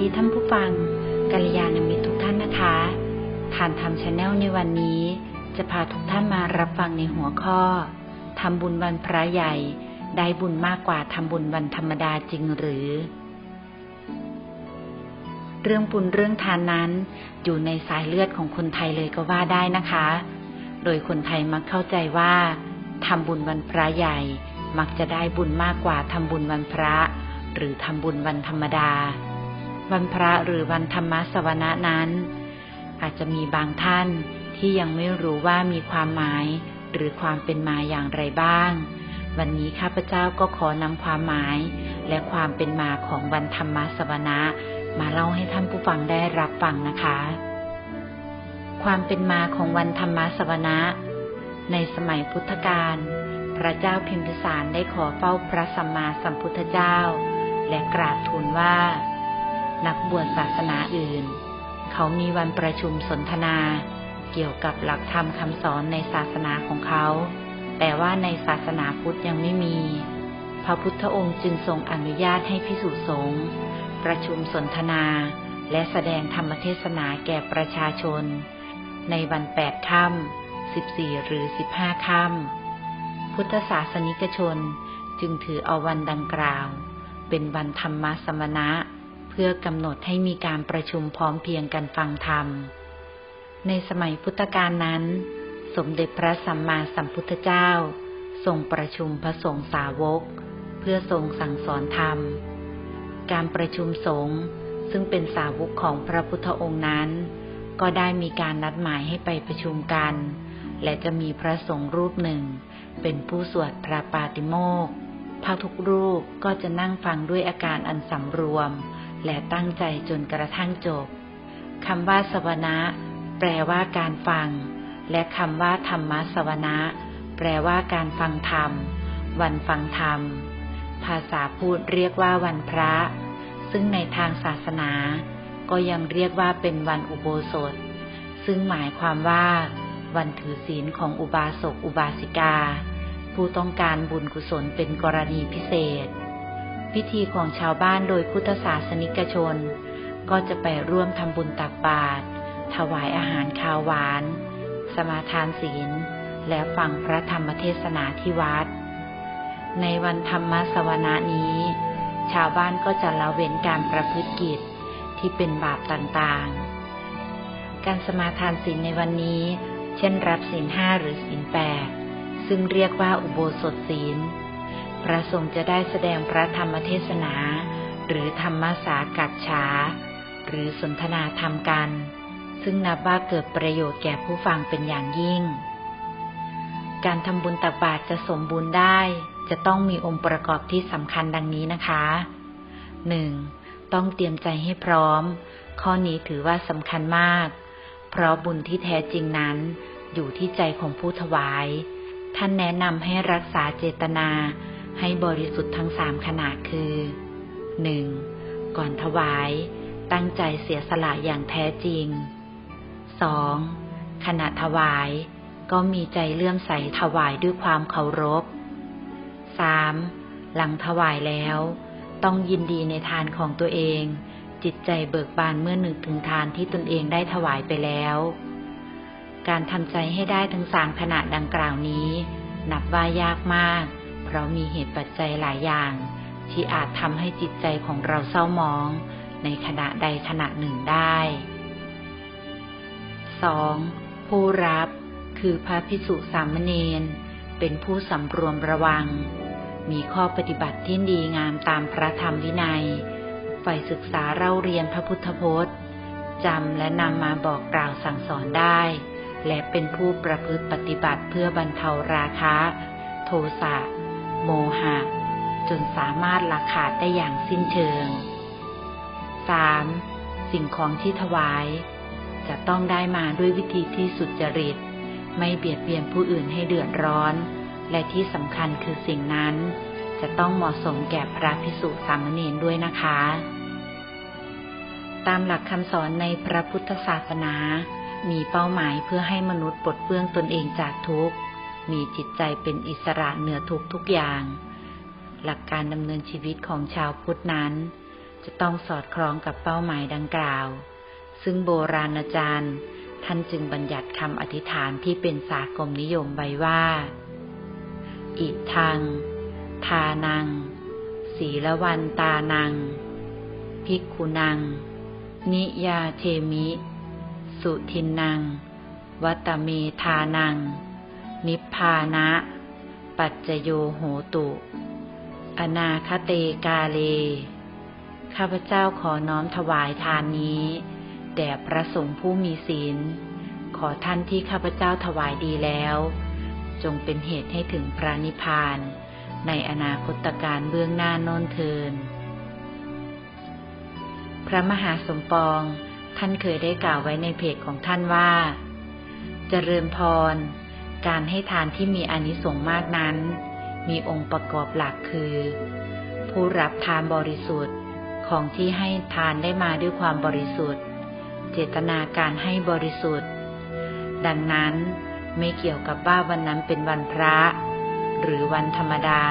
ดีท่านผู้ฟังกัลยาณมิตรทุกท่านนะคะทานธรรมชาแนลในวันนี้ จะพาทุกท่านมารับฟังในหัวข้อทำบุญวันพระใหญ่ ได้บุญมากกว่าทำบุญวันธรรมดาจริงหรือ เรื่องบุญเรื่องทานนั้น อยู่ในสายเลือดของคนไทยเลยก็ว่าได้นะคะ โดยคนไทยมักเข้าใจว่าทำบุญวันพระใหญ่ มักจะได้บุญมากกว่าทำบุญวันพระ หรือทำบุญวันธรรมดา วันพระหรือวันธรรมสวนะนั้น อาจจะมีบางท่านที่ยังไม่รู้ว่ามีความหมายหรือความเป็นมาอย่างไรบ้าง วันนี้ข้าพเจ้าก็ขอนำความหมาย และความเป็นมาของวันธรรมสวนะมาเล่าให้ท่านผู้ฟังได้รับฟังนะคะ ความเป็นมาของวันธรรมสวนะในสมัยพุทธกาลพระเจ้าพิมพิสารได้ขอเฝ้าพระสัมมาสัมพุทธเจ้า และกราบทูลว่า นักบวชศาสนาอื่น เขามีวันประชุมสนทนา เกี่ยวกับหลักธรรมคำสอนในศาสนาของเขา แต่ว่าในศาสนาพุทธยังไม่มี พระพุทธองค์จึงทรงอนุญาตให้พิสุสงฆ์ประชุมสนทนา และแสดงธรรมเทศนาแก่ประชาชน ในวันแปดค่ำสิบสี่หรือสิบห้าค่ำพุทธศาสนิกชนจึงถือเอาวันดังกล่าว เป็นวันธรรมสมณะ พื่อกำหนดให้มีการประชุมพร้อมเพียงกันฟังธรรม ในสมัยพุทธกาลนั้น สมเด็จพระสัมมาสัมพุทธเจ้า ทรงประชุมพระสงฆ์สาวก เพื่อทรงสั่งสอนธรรม การประชุมสงฆ์ซึ่งเป็นสาวกของพระพุทธองค์นั้น ก็ได้มีการนัดหมายให้ไปประชุมกัน และจะมีพระสงฆ์รูปหนึ่ง เป็นผู้สวดพระปาติโมกข์พระทุกรูปก็จะนั่งฟังด้วยอาการอันสำรวม และตั้งใจจนกระทั่งจบคำว่าสวนะแปลว่าการฟัง และคำว่าธรรมสวนะแปลว่าการฟังธรรม วันฟังธรรม ภาษาพูดเรียกว่าวันพระ ซึ่งในทางศาสนา ก็ยังเรียกว่าเป็นวันอุโบสถ ซึ่งหมายความว่า วันถือศีลของอุบาสกอุบาสิกา ผู้ต้องการบุญกุศลเป็นกรณีพิเศษ พิธีของชาวบ้านโดยพุทธศาสนิกชน ก็จะไปร่วมทำบุญตักบาตรถวายอาหารคาวหวาน สมาทานศีล และฟังพระธรรมเทศนาที่วัด ในวันธรรมสวนานี้ ชาวบ้านก็จะละเว้นการประพฤติกิจที่เป็นบาปต่างๆ การสมาทานศีลในวันนี้ เช่นรับศีลห้าหรือศีลแปดซึ่งเรียกว่าอุโบสถศีล พระสงฆ์จะได้แสดงพระธรรมเทศนา หรือธรรมสากัดฉา หรือสนทนาธรรมกัน ซึ่งนับว่าเกิดประโยชน์แก่ผู้ฟังเป็นอย่างยิ่ง การทำบุญตักบาตรจะสมบูรณ์ได้ จะต้องมีองค์ประกอบที่สำคัญดังนี้นะคะ 1. ต้องเตรียมใจให้พร้อม ข้อนี้ถือว่าสำคัญมาก เพราะบุญที่แท้จริงนั้น อยู่ที่ใจของผู้ถวายท่านแนะนำให้รักษาเจตนา ให้บริสุทธิ์ทั้งสามขณะคือ 1. ก่อนถวาย ตั้งใจเสียสละอย่างแท้จริง 2. ขณะถวาย ก็มีใจเลื่อมใสถวายด้วยความเคารพ 3. หลังถวายแล้ว ต้องยินดีในทานของตัวเอง จิตใจเบิกบานเมื่อนึกถึงทานที่ตนเองได้ถวายไปแล้ว การทำใจให้ได้ทั้งสามขณะดังกล่าวนี้ นับว่ายากมาก เพราะมีเหตุปัจจัยหลายอย่าง ที่อาจทำให้จิตใจของเราเศร้าหมอง ในขณะใดขณะหนึ่งได้ 2. ผู้รับคือพระพิสุสามเณรเป็นผู้สำรวมระวัง มีข้อปฏิบัติที่ดีงามตามพระธรรมวินัยใฝ่ศึกษาเล่าเรียนพระพุทธพจน์จำและนำมาบอกกล่าวสั่งสอนได้ และเป็นผู้ประพฤติปฏิบัติเพื่อบรรเทาราคะ โทสะ โมหะ จนสามารถละขาดได้อย่างสิ้นเชิง 3. สิ่งของที่ถวาย จะต้องได้มาด้วยวิธีที่สุจริต ไม่เบียดเบียนผู้อื่นให้เดือดร้อน และที่สำคัญคือสิ่งนั้น จะต้องเหมาะสมแก่พระพิสุสามเณรด้วยนะคะ ตามหลักคำสอนในพระพุทธศาสนา มีเป้าหมายเพื่อให้มนุษย์ปลดเปลื้องตนเองจากทุกข์ มีจิตใจเป็นอิสระเหนือทุกทุกอย่าง หลักการดำเนินชีวิตของชาวพุทธนั้น จะต้องสอดคล้องกับเป้าหมายดังกล่าว ซึ่งโบราณอาจารย์ ท่านจึงบัญญัติคำอธิษฐานที่เป็นสากลนิยมไว้ว่า อิทัง ทานัง ศีลวันตานังภิกขุนัง นิยาเทมิ สุทินนัง วัตเมทานัง นิพพานะ ปัจจโยโหตุ อนาคเตกาเล ข้าพเจ้าขอน้อมถวายทานนี้ แด่พระสงฆ์ผู้มีศีล ขอท่านที่ข้าพเจ้าถวายดีแล้ว จงเป็นเหตุให้ถึงพระนิพพาน ในอนาคตการเบื้องหน้าโน้นเทิน พระมหาสมปองท่านเคยได้กล่าวไว้ในเพจของท่านว่าจเจริญพร การให้ทานที่มีอนิสงส์มากนั้น มีองค์ประกอบหลักคือ ผู้รับทานบริสุทธิ์ของที่ให้ทานได้มาด้วยความบริสุทธิ์ เจตนาการให้บริสุทธิ์ ดังนั้นไม่เกี่ยวกับว่าวันนั้นเป็นวันพระ หรือวันธรรมดา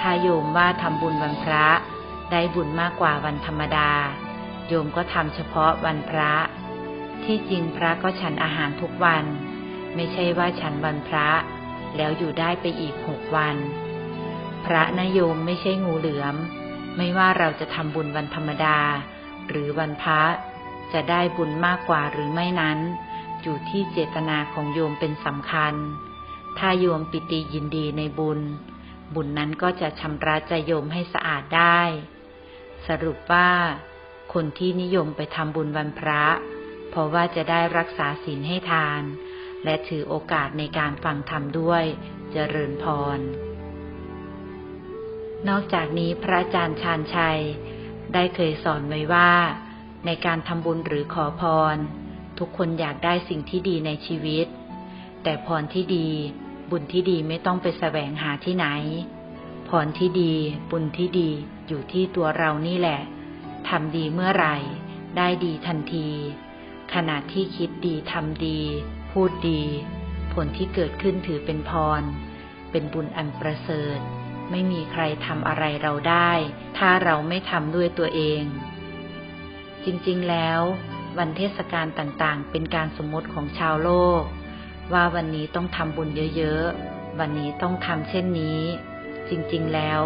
ถ้าโยมว่าทำบุญวันพระ ได้บุญมากกว่าวันธรรมดา โยมก็ทำเฉพาะวันพระ ที่จริงพระก็ฉันอาหารทุกวัน ไม่ใช่ว่าฉันวันพระ แล้วอยู่ได้ไปอีกหกวัน พระนโยมไม่ใช่งูเหลือม ไม่ว่าเราจะทำบุญวันธรรมดา หรือวันพระ จะได้บุญมากกว่าหรือไม่นั้น อยู่ที่เจตนาของโยมเป็นสำคัญ ถ้าโยมปิติยินดีในบุญ บุญนั้นก็จะชำระใจโยมให้สะอาดได้ สรุปว่า คนที่นิยมไปทำบุญวันพระ เพราะว่าจะได้รักษาศีลให้ทาน และถือโอกาสในการฟังธรรมด้วยเจริญพร นอกจากนี้พระอาจารย์ชาญชัย ได้เคยสอนไว้ว่า ในการทำบุญหรือขอพร ทุกคนอยากได้สิ่งที่ดีในชีวิต แต่พรที่ดีบุญที่ดีไม่ต้องไปแสวงหาที่ไหน พรที่ดีบุญที่ดีอยู่ที่ตัวเรานี่แหละทำดีเมื่อไหร่ ได้ดีทันที ขณะที่คิดดีทำดี พูดดี ผลที่เกิดขึ้นถือเป็นพร เป็นบุญอันประเสริฐ ไม่มีใครทำอะไรเราได้ ถ้าเราไม่ทำด้วยตัวเอง จริงๆแล้ว วันเทศกาลต่างๆ เป็นการสมมติของชาวโลก ว่าวันนี้ต้องทำบุญเยอะๆ วันนี้ต้องทำเช่นนี้ จริงๆแล้ว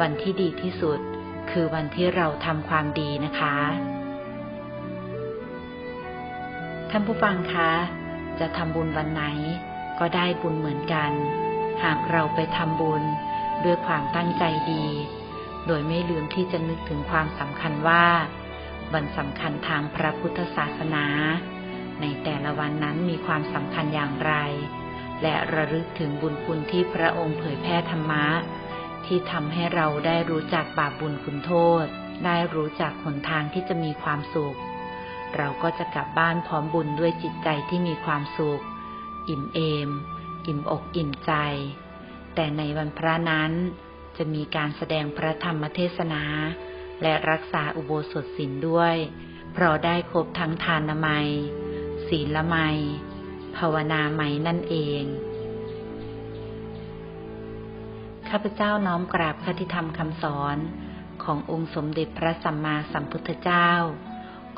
วันที่ดีที่สุด คือวันที่เราทำความดีนะคะท่านผู้ฟังคะ จะทำบุญวันไหน ก็ได้บุญเหมือนกัน หากเราไปทำบุญด้วยความตั้งใจดี โดยไม่ลืมที่จะนึกถึงความสำคัญว่า วันสำคัญทางพระพุทธศาสนา ในแต่ละวันนั้นมีความสำคัญอย่างไร และระลึกถึงบุญคุณที่พระองค์เผยแพร่ธรรมะ ที่ทำให้เราได้รู้จักบาปบุญคุณโทษ ได้รู้จักหนทางที่จะมีความสุข เราก็จะกลับบ้านพร้อมบุญด้วยจิตใจที่มีความสุข อิ่มเอม อิ่มอกอิ่มใจ แต่ในวันพระนั้นจะมีการแสดงพระธรรมเทศนา และรักษาอุโบสถศีลด้วย เพราะได้ครบทั้งทานนามัยศีลละไมภาวนาไมนั่นเอง ข้าพเจ้าน้อมกราบคติธรรมคำสอนขององค์สมเด็จพระสัมมาสัมพุทธเจ้า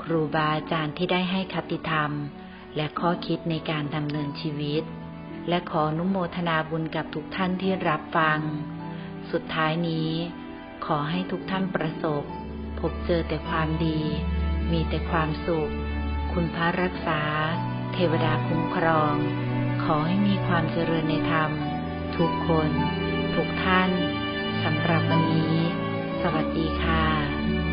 ครูบาอาจารย์ที่ได้ให้คติธรรม และข้อคิดในการดำเนินชีวิต และขออนุโมทนาบุญกับทุกท่านที่รับฟัง สุดท้ายนี้ ขอให้ทุกท่านประสบ พบเจอแต่ความดี มีแต่ความสุข คุณพระรักษา เทวดาคุ้มครอง ขอให้มีความเจริญในธรรม ทุกคน ทุกท่านสำหรับวันนี้ สวัสดีค่ะ